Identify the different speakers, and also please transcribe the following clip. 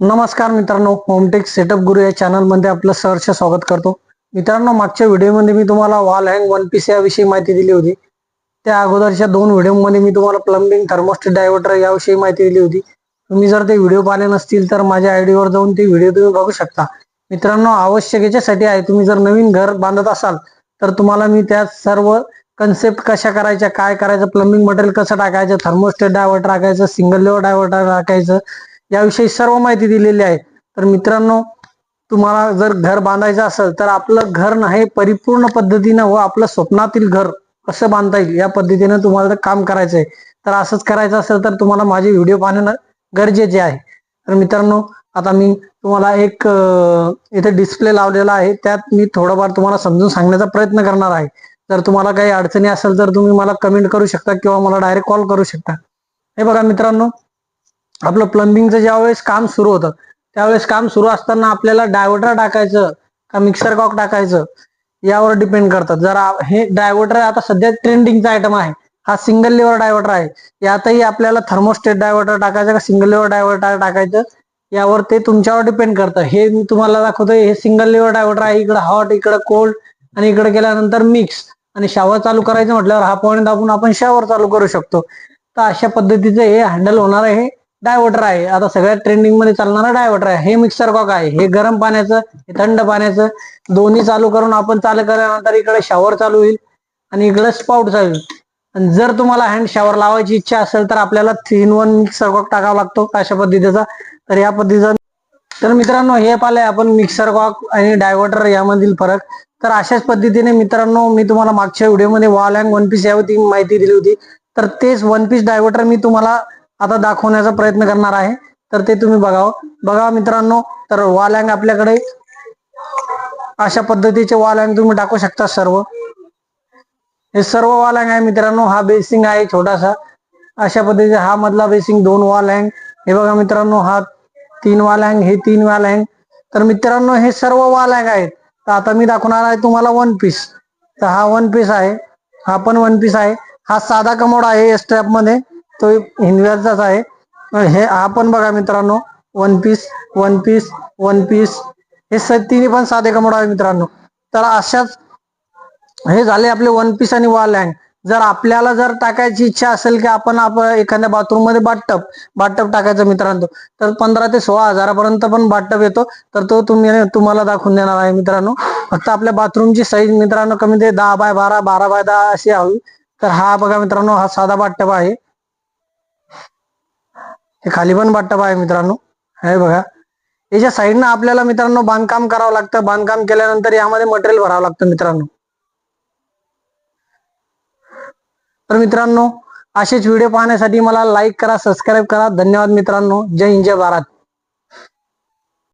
Speaker 1: नमस्कार मित्रांनो hometech setup गुरु या चॅनलमध्ये आपलं सहर्ष स्वागत करतो. मित्रांनो मागच्या व्हिडिओमध्ये मी तुम्हाला वॉल हँग वन पीस याविषयी माहिती दिली होती. त्या अगोदरच्या दोन व्हिडिओमध्ये मी तुम्हाला प्लंबिंग थर्मोस्टेट डायव्हर्टर याविषयी माहिती दिली होती. तुम्ही जर ते व्हिडिओ पाहिले नसतील तर माझ्या आयडीवर जाऊन ते व्हिडिओ तुम्ही बघू शकता. मित्रांनो आवश्यक याच्यासाठी आहे तुम्ही जर नवीन घर बांधत असाल तर तुम्हाला मी त्या सर्व कन्सेप्ट कशा करायच्या काय करायचं प्लंबिंग मटेरियल कसं टाकायचं थर्मोस्टेट डायव्हर्टर टाकायचं सिंगल लेवर डायव्हर्टर टाकायचं याविषयी सर्व माहिती दिलेली आहे. तर मित्रांनो तुम्हाला जर घर बांधायचं असेल तर आपलं घर नाही परिपूर्ण पद्धतीनं व आपलं स्वप्नातील घर कसं बांधता येईल या पद्धतीनं तुम्हाला जर काम करायचं आहे तर असंच करायचं असेल तर तुम्हाला माझे व्हिडिओ पाहणं गरजेचे आहे. तर मित्रांनो आता मी तुम्हाला एक इथे डिस्प्ले लावलेला आहे. त्यात मी थोडंफार तुम्हाला समजून सांगण्याचा प्रयत्न करणार आहे. जर तुम्हाला काही अडचणी असेल तर तुम्ही मला कमेंट करू शकता किंवा मला डायरेक्ट कॉल करू शकता. हे बघा मित्रांनो आपलं प्लंबिंगचं ज्यावेळेस काम सुरू होतं त्यावेळेस काम सुरू असताना आपल्याला डायव्हर्टर टाकायचं का मिक्सर कॉक टाकायचं यावर डिपेंड करतात. जर हे डायव्हर्टर आता सध्या ट्रेंडिंगचा आयटम आहे. हा सिंगल लेवर डायव्हर्टर आहे. यातही आपल्याला थर्मोस्टेट डायव्हर्टर टाकायचं का सिंगल लेवर डायव्हर्टर टाकायचं यावर ते तुमच्यावर डिपेंड करतं. हे मी तुम्हाला दाखवतोय हे सिंगल लेवर डायव्हर्टर आहे. इकडे हॉट इकडे कोल्ड आणि इकडे गेल्यानंतर मिक्स आणि शावर चालू करायचं म्हटल्यावर हा पॉईंट दाबून आपण शावर चालू करू शकतो. तर अशा पद्धतीचं हे हँडल होणार आहे. डायव्हर्टर आहे. आता सगळ्यात ट्रेंडिंगमध्ये चालणारा डायव्हर्टर आहे. हे मिक्सर कॉक आहे. हे गरम पाण्याचं हे थंड पाण्याचं दोन्ही चालू करून आपण चालू केल्यानंतर इकडे शॉवर चालू होईल आणि इकडे स्पाउट चालू होईल. आणि जर तुम्हाला हँड शॉवर लावायची इच्छा असेल तर आपल्याला three in one mixer cock टाकावा लागतो. अशा पद्धतीचा? तर या पद्धतीचा तर मित्रांनो हे पाहिलंय आपण मिक्सर कॉक आणि डायव्हर्टर यामधील फरक. तर अशाच पद्धतीने मित्रांनो मी तुम्हाला मागच्या व्हिडिओमध्ये वॉल अँड वन पीस यावरती माहिती दिली होती. तर तेच वन पीस डायव्हर्टर मी तुम्हाला आता दाखवण्याचा प्रयत्न करणार आहे. तर ते तुम्ही बघावं. बघा मित्रांनो तर वालँग आपल्याकडे अशा पद्धतीचे वॉल हँग तुम्ही टाकू शकता सर्व. हे सर्व वालँग आहे मित्रांनो हा बेसिंग आहे छोटासा. अशा पद्धतीचे हा मधला बेसिंग दोन वालँग हे बघा मित्रांनो हा तीन वॉल हँग हे तीन वालँग तर मित्रांनो हे सर्व वालँग आहेत. तर आता मी दाखवणार आहे तुम्हाला वन पीस तर हा वन पीस आहे. हा पण वन पीस आहे. हा साधा कमोड आहे स्ट्रॅपमध्ये. तो हिंदव्याचाच आहे. हे हा पण बघा मित्रांनो one piece one piece one piece हे स तिन्ही पण साधे कमोड आहे मित्रांनो. तर अशाच हे झाले आपले वन पीस आणि वॉल हँग जर आपल्याला जर टाकायची इच्छा असेल की आपण एखाद्या बाथरूममध्ये बाटटप बाटटप टाकायचं मित्रांनो तर पंधरा ते सोळा हजारापर्यंत पण बाटटप येतो. तर तो तुम्ही तुम्हाला दाखवून देणार आहे मित्रांनो. फक्त आपल्या बाथरूमची साईज मित्रांनो कमी ते दहा बाय बारा बारा बाय दहा अशी हवी. तर हा बघा मित्रांनो हा साधा बाटटप आहे. हे खाली पण बाटटप आहे मित्रांनो. हे बघा. याच्या साईडनं आपल्याला मित्रांनो बांधकाम करावं लागतं बांधकाम केल्यानंतर यामध्ये मटेरियल भरावं लागतं मित्रांनो. तर मित्रांनो असेच व्हिडिओ पाहण्यासाठी मला लाईक करा सबस्क्राईब करा. धन्यवाद मित्रांनो. जय हिंद जय भारत.